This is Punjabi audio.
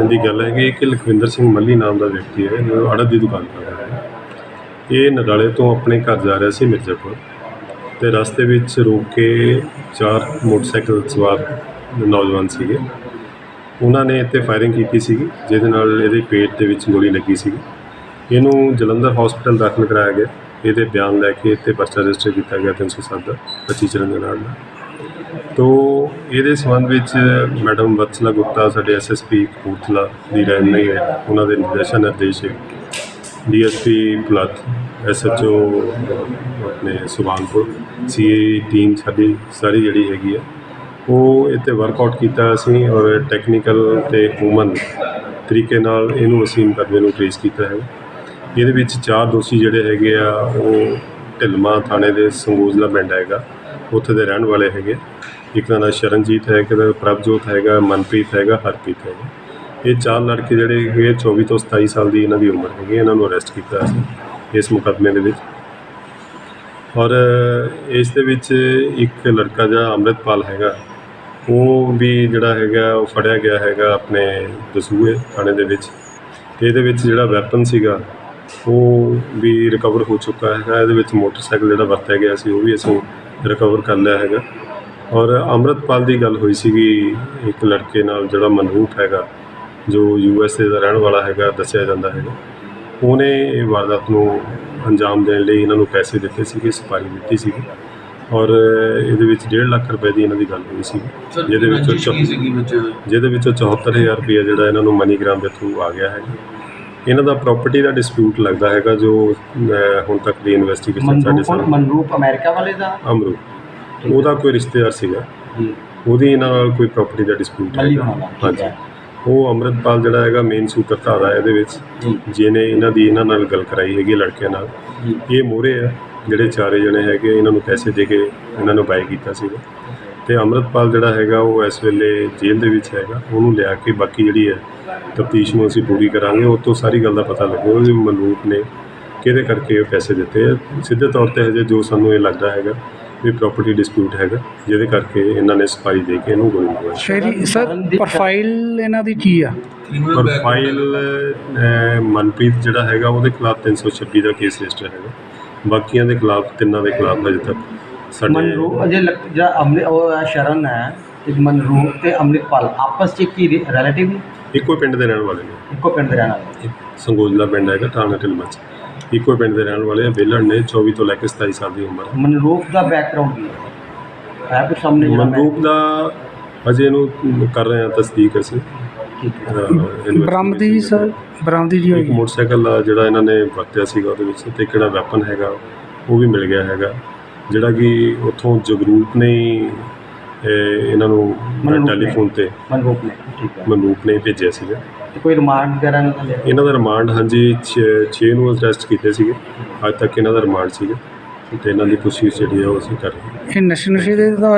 ਇਹ ਦੀ ਗੱਲ ਹੈ ਕਿ ਕਿ ਲਖਵਿੰਦਰ ਸਿੰਘ ਮੱਲੀ ਨਾਮ ਦਾ ਵਿਅਕਤੀ ਹੈ, ਜੋ ਅੜਦ ਦੀ ਦੁਕਾਨ ਕਰਦਾ ਹੈ। ਇਹ ਨਗਾਲੇ ਤੋਂ ਆਪਣੇ ਘਰ ਜਾ ਰਿਹਾ ਸੀ ਮਿਰਜ਼ਾਪੁਰ ਤੇ ਰਸਤੇ ਵਿੱਚ ਰੋਕ ਕੇ ਚਾਰ ਮੋਟਰਸਾਈਕਲ ਸਵਾਰ ਨੌਜਵਾਨ ਸੀਗੇ। ਉਹਨਾਂ ਨੇ ਇੱਥੇ ਫਾਇਰਿੰਗ ਕੀਤੀ ਸੀਗੀ, ਜਿਹਦੇ ਨਾਲ ਇਹਦੇ ਪੇਟ ਦੇ ਵਿੱਚ ਗੋਲੀ ਲੱਗੀ ਸੀਗੀ। ਇਹਨੂੰ ਜਲੰਧਰ ਹਸਪੀਟਲ ਦਾਖਲ ਕਰਾਇਆ ਗਿਆ। ਇਹਦੇ ਬਿਆਨ ਲੈ ਕੇ ਇੱਥੇ ਪਰਚਾ ਰਜਿਸਟਰ ਕੀਤਾ ਗਿਆ 307 ਦਾ 25 ਚਰਨ ਦੇ ਨਾਲ ਦਾ। ਤੋ ਇਹਦੇ ਸੰਬੰਧ ਵਿੱਚ ਮੈਡਮ ਵਤਸਲਾ ਗੁਪਤਾ ਸਾਡੇ ਐਸਐਸਪੀ ਕਪੂਰਥਲਾ ਦੀ ਰਹਿਨੁਮਾਈ ਹੈ। ਉਹਨਾਂ ਦੇ ਨਿਰਦੇਸ਼ਨ ਨਿਰਦੇਸ਼ ਡੀਐਸਪੀ ਪਲੱਤ ਐਸਐਚਓ ਆਪਣੇ ਸੁਭਾਨਪੁਰ ਸੀਏ ਟੀਮ ਸਾਡੀ ਸਾਰੀ ਜਿਹੜੀ ਹੈਗੀ ਆ ਉਹ ਇੱਥੇ ਵਰਕਆਊਟ ਕੀਤਾ ਅਸੀਂ ਔਰ ਟੈਕਨੀਕਲ ਤੇ ਹਿਊਮਨ ਤਰੀਕੇ ਨਾਲ ਇਹਨੂੰ ਅਸੀਂ ਮੁਕੱਦਮੇ ਨੂੰ ਟ੍ਰੇਸ ਕੀਤਾ ਹੈ। ਇਹਦੇ ਵਿੱਚ ਚਾਰ ਦੋਸ਼ੀ ਜਿਹੜੇ ਹੈਗੇ ਆ, ਉਹ ਢਿਲਮਾ ਥਾਣੇ ਦੇ ਸੰਗੋਜਲਾ ਪਿੰਡ ਹੈਗਾ। ਉੱਥੇ ਦੇ ਰਹਿਣ ਵਾਲੇ ਹੈਗੇ। ਇੱਕ ਦਾ ਨਾਂ ਸ਼ਰਨਜੀਤ ਹੈ ਇੱਕ ਦਾ ਪ੍ਰਭਜੋਤ ਹੈਗਾ, ਮਨਪ੍ਰੀਤ ਹੈਗਾ, ਹਰਪ੍ਰੀਤ ਹੈਗਾ। ਇਹ ਚਾਰ ਲੜਕੇ ਜਿਹੜੇ ਹੈਗੇ 24 ਤੋਂ 27 ਸਾਲ ਦੀ ਇਹਨਾਂ ਦੀ ਉਮਰ ਹੈਗੀ, ਇਹਨਾਂ ਨੂੰ ਅਰੈਸਟ ਕੀਤਾ ਅਸੀਂ ਇਸ ਮੁਕੱਦਮੇ ਦੇ ਵਿੱਚ। ਔਰ ਇਸ ਦੇ ਵਿੱਚ ਇੱਕ ਲੜਕਾ ਜਿਹੜਾ ਅੰਮ੍ਰਿਤਪਾਲ ਹੈਗਾ, ਉਹ ਵੀ ਜਿਹੜਾ ਹੈਗਾ, ਉਹ ਫੜਿਆ ਗਿਆ ਹੈਗਾ ਆਪਣੇ ਦਸੂਹੇ ਥਾਣੇ ਦੇ ਵਿੱਚ। ਤੇ ਇਹਦੇ ਵਿੱਚ ਜਿਹੜਾ ਵੈਪਨ ਸੀਗਾ, ਉਹ ਵੀ ਰਿਕਵਰ ਹੋ ਚੁੱਕਾ ਹੈਗਾ। ਇਹਦੇ ਵਿੱਚ ਮੋਟਰਸਾਈਕਲ ਜਿਹੜਾ ਵਰਤਿਆ ਗਿਆ ਸੀ, ਉਹ ਵੀ ਅਸੀਂ ਰਿਕਵਰ ਕਰ ਲਿਆ ਹੈਗਾ। ਔਰ ਅੰਮ੍ਰਿਤਪਾਲ ਦੀ ਗੱਲ ਹੋਈ ਸੀਗੀ ਇੱਕ ਲੜਕੇ ਨਾਲ ਜਿਹੜਾ ਮਨਰੂਪ ਹੈਗਾ ਜੋ ਯੂ ਐਸ ਏ ਦਾ ਰਹਿਣ ਵਾਲਾ ਹੈਗਾ ਦੱਸਿਆ ਜਾਂਦਾ ਹੈਗਾ ਉਹਨੇ ਇਹ ਵਾਰਦਾਤ ਨੂੰ ਅੰਜਾਮ ਦੇਣ ਲਈ ਇਹਨਾਂ ਨੂੰ ਪੈਸੇ ਦਿੱਤੇ ਸੀਗੇ ਸਪਾਰੀ ਦਿੱਤੀ ਸੀਗੀ। ਔਰ ਇਹਦੇ ਵਿੱਚ 1.5 ਲੱਖ ਰੁਪਏ ਦੀ ਇਹਨਾਂ ਦੀ ਗੱਲ ਹੋਈ ਸੀ। ਜਿਹਦੇ ਵਿੱਚੋਂ ਜਿਹਦੇ ਵਿੱਚੋਂ 74000 ਰੁਪਏ ਜਿਹੜਾ ਇਹਨਾਂ ਨੂੰ ਮਨੀਗ੍ਰਾਮ ਦੇ ਥਰੂ ਆ ਗਿਆ ਹੈ। ਇਹਨਾਂ ਦਾ ਪ੍ਰਾਪਰਟੀ ਦਾ ਡਿਸਪਿਊਟ ਲੱਗਦਾ ਹੈਗਾ ਜੋ ਹੁਣ ਤੱਕ ਦੀ ਇਨਵੈਸਟੀਗੇਸ਼ਨ ਸਾਡੇ ਸਾਹਮਣੇ ਮਨਰੂਪ ਅਮਰੀਕਾ ਵਾਲੇ ਦਾ? ਅਮਰੂ ਉਹਦਾ ਕੋਈ ਰਿਸ਼ਤੇਦਾਰ ਸੀਗਾ। ਜੀ। ਉਹਦੀ ਇਹਨਾਂ ਨਾਲ ਕੋਈ ਪ੍ਰਾਪਰਟੀ ਦਾ ਡਿਸਪਿਊਟ ਮੱਲੀ ਹੈ। ਹੋਣਾ ਦਾ ਠੀਕ ਹਾਂਜੀ। ਹੈ। ਉਹ ਅੰਮ੍ਰਿਤਪਾਲ ਜਿਹੜਾ ਹੈਗਾ ਮੇਨ ਸੂਤਰਧਾਰ ਹੈ ਇਹਦੇ ਵਿੱਚ ਜੀ। ਜਿਹਨੇ ਇਹਨਾਂ ਦੀ ਇਹਨਾਂ ਨਾਲ ਗੱਲ ਕਰਾਈ ਹੈਗੀ ਲੜਕਿਆਂ ਨਾਲ। ਜੀ। ਇਹ ਮੋਹਰੇ ਆ ਜਿਹੜੇ ਚਾਰੇ ਜਣੇ ਹੈਗੇ ਇਹਨਾਂ ਨੂੰ ਪੈਸੇ ਦੇ ਕੇ ਇਹਨਾਂ ਨੂੰ ਬਾਈ ਕੀਤਾ ਸੀਗਾ। ਤੇ ਅੰਮ੍ਰਿਤਪਾਲ ਜਿਹੜਾ ਹੈਗਾ ਉਹ ਇਸ ਵੇਲੇ ਜੇਲ੍ਹ ਦੇ ਵਿੱਚ ਹੈਗਾ। ਉਹਨੂੰ ਲਿਆ ਕੇ ਬਾਕੀ ਜਿਹੜੀ ਹੈ ਤਫਤੀਸ਼ ਨੂੰ ਅਸੀਂ ਪੂਰੀ ਕਰਾਂਗੇ। ਉਹ ਤੋਂ ਸਾਰੀ ਗੱਲ ਦਾ ਪਤਾ ਲੱਗੇਗਾ ਵੀ ਮਨਰੂਪ ਨੇ ਕਿਹਦੇ ਕਰਕੇ ਇਹ ਪੈਸੇ ਦਿੱਤੇ ਆ। ਸਿੱਧੇ ਤੌਰ ਤੇ ਹਜੇ ਜੋ ਸਾਨੂੰ ਇਹ ਲੱਗਦਾ ਹੈਗਾ ਵੀ ਪ੍ਰਾਪਰਟੀ ਡਿਸਪਿਊਟ ਹੈਗਾ ਜਿਹਦੇ ਕਰਕੇ ਇਹਨਾਂ ਨੇ ਸਫ਼ਾਈ ਦੇ ਕੇ ਇਹਨੂੰ ਗੋਲੀ ਮਾਰੀ ਸ਼ੇਰੀ ਸਰ ਪ੍ਰੋਫਾਈਲ ਇਹਨਾਂ ਦੀ ਕੀ ਆ? ਪਰ ਫਾਈਲ ਅਹ, ਮਨਪ੍ਰੀਤ ਜਿਹੜਾ ਹੈਗਾ ਉਹਦੇ ਖਿਲਾਫ 326 ਦਾ ਕੇਸ ਰਜਿਸਟਰ ਹੈਗਾ। ਬਾਕੀਆਂ ਦੇ ਖਿਲਾਫ ਤਿੰਨਾਂ ਦੇ ਖਿਲਾਫ ਅਜੇ ਤੱਕ ਸਾਡੇ ਮਨਰੂਪ ਅਜੇ ਲੱਗ- ਜਿਹੜਾ ਅਮਰਿ ਉਹ ਹੈ ਸ਼ਰਨ ਹੈ ਇੱਕ ਮਨਰੂਪ ਤੇ ਅੰਮ੍ਰਿਤਪਾਲ ਆਪਸ ਚ ਕੀ ਰਿਲੇਟਿਵ ਇੱਕੋ ਪਿੰਡ ਦੇ ਰਹਿਣ ਵਾਲੇ ਨੇ। ਇੱਕੋ ਪਿੰਡ ਦੇ ਰਹਿਣ ਵਾਲੇ ਸੰਗੋਜਲਾ ਪਿੰਡ ਹੈਗਾ ਥਾਣਾ ਢਿਲਮਾ 'ਚ। ਇੱਕੋ ਪਿੰਡ ਦੇ ਰਹਿਣ ਵਾਲੇ ਆ। ਬੇਲੜ ਨੇ 24 ਤੋਂ ਲੈ ਕੇ 27 ਸਾਲ ਦੀ ਉਮਰ ਹੈ ਮਨਰੂਪ ਦਾ ਬੈਕਗ੍ਰਾਉਂਡ ਕੀ ਹੈ। ਹੈ ਕੁਝ ਸਾਹਮਣੇ ਜਿਹੜਾ ਮਨਰੂਪ ਦਾ ਅਜੇ ਇਹਨੂੰ ਕਰ ਰਹੇ ਹਾਂ ਤਸਦੀਕ ਅਸੀਂ। ਬਰਾਮਦੀ ਸਰ ਬਰਾਮਦੀ ਜੀ ਇੱਕ ਹੋਈ ਮੋਟਰਸਾਈਕਲ ਆ ਜਿਹੜਾ ਇਹਨਾਂ ਨੇ ਵਰਤਿਆ ਸੀਗਾ ਉਹਦੇ ਵਿੱਚ ਤੇ ਕਿਹੜਾ ਵੈਪਨ ਹੈਗਾ ਉਹ ਵੀ ਮਿਲ ਗਿਆ ਹੈਗਾ। ਜਿਹੜਾ ਕਿ ਉੱਥੋਂ ਜਗਰੂਪ ਨੇ ਹੀ, ਇਹ, ਇਹਨਾਂ ਨੇ। ਟੈਲੀਫੋਨ ਤੇ ਮਨਰੂਪ ਨੇ ਠੀਕ ਹੈ। ਮਨਰੂਪ ਨੇ ਭੇਜਿਆ ਸੀਗਾ। ਤੇ ਕੋਈ ਰਿਮਾਂਡ ਵਗੈਰਾ ਇਹਨਾਂ ਦਾ ਲਿਆ। ਇਹਨਾਂ ਦਾ ਰਿਮਾਂਡ ਹਾਂਜੀ 6 ਨੂੰ ਅਰੈਸਟ ਕੀਤੇ ਸੀਗੇ। ਅੱਜ ਤੱਕ ਇਹਨਾਂ ਦਾ ਰਿਮਾਂਡ ਸੀਗਾ। ਤੇ ਇਹਨਾਂ ਦੀ ਪੁੱਛਗਿੱਛ ਜਿਹੜੀ ਆ ਉਹ ਅਸੀਂ ਕਰ ਰਹੇ ਹਾਂ। ਇਹ ਨਸ਼ੇ ਨੁਸ਼ੇ ਦੇ ਤਾਂ